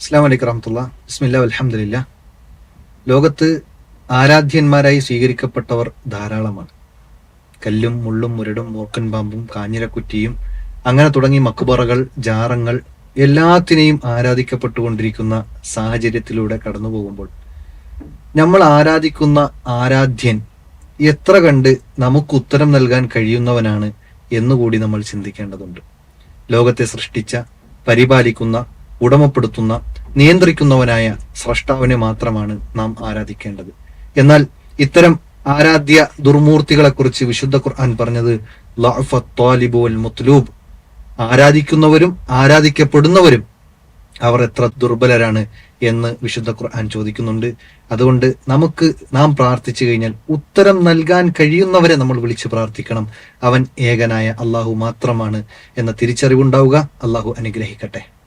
അസ്സാം വലൈക്കും റഹമത്തുള്ള ബിസ്മില്ല അലഹമില്ല ലോകത്ത് ആരാധ്യന്മാരായി സ്വീകരിക്കപ്പെട്ടവർ ധാരാളമാണ്. കല്ലും മുള്ളും മുരടും മൂർക്കൻ പാമ്പും കാഞ്ഞിരക്കുറ്റിയും അങ്ങനെ തുടങ്ങി മക്കുപറകൾ ജാറങ്ങൾ എല്ലാത്തിനെയും ആരാധിക്കപ്പെട്ടുകൊണ്ടിരിക്കുന്ന സാഹചര്യത്തിലൂടെ കടന്നു പോകുമ്പോൾ നമ്മൾ ആരാധിക്കുന്ന ആരാധ്യൻ എത്ര കണ്ട് നമുക്ക് ഉത്തരം നൽകാൻ കഴിയുന്നവനാണ് എന്നുകൂടി നമ്മൾ ചിന്തിക്കേണ്ടതുണ്ട്. ലോകത്തെ സൃഷ്ടിച്ച പരിപാലിക്കുന്ന ഉടമപ്പെടുത്തുന്ന നിയന്ത്രിക്കുന്നവനായ സ്രഷ്ടാവിനെ മാത്രമാണ് നാം ആരാധിക്കേണ്ടത്. എന്നാൽ ഇത്തരം ആരാധ്യ ദുർമൂർത്തികളെക്കുറിച്ച് വിശുദ്ധ ഖുർആൻ പറഞ്ഞത് മുത്ലൂബ്. ആരാധിക്കുന്നവരും ആരാധിക്കപ്പെടുന്നവരും അവർ എത്ര ദുർബലരാണ് എന്ന് വിശുദ്ധ ഖുർആൻ ചോദിക്കുന്നുണ്ട്. അതുകൊണ്ട് നമുക്ക് നാം പ്രാർത്ഥിച്ചു കഴിഞ്ഞാൽ ഉത്തരം നൽകാൻ കഴിയുന്നവരെ നമ്മൾ വിളിച്ച് പ്രാർത്ഥിക്കണം. അവൻ ഏകനായ അള്ളാഹു മാത്രമാണ് എന്ന തിരിച്ചറിവുണ്ടാവുക. അള്ളാഹു അനുഗ്രഹിക്കട്ടെ.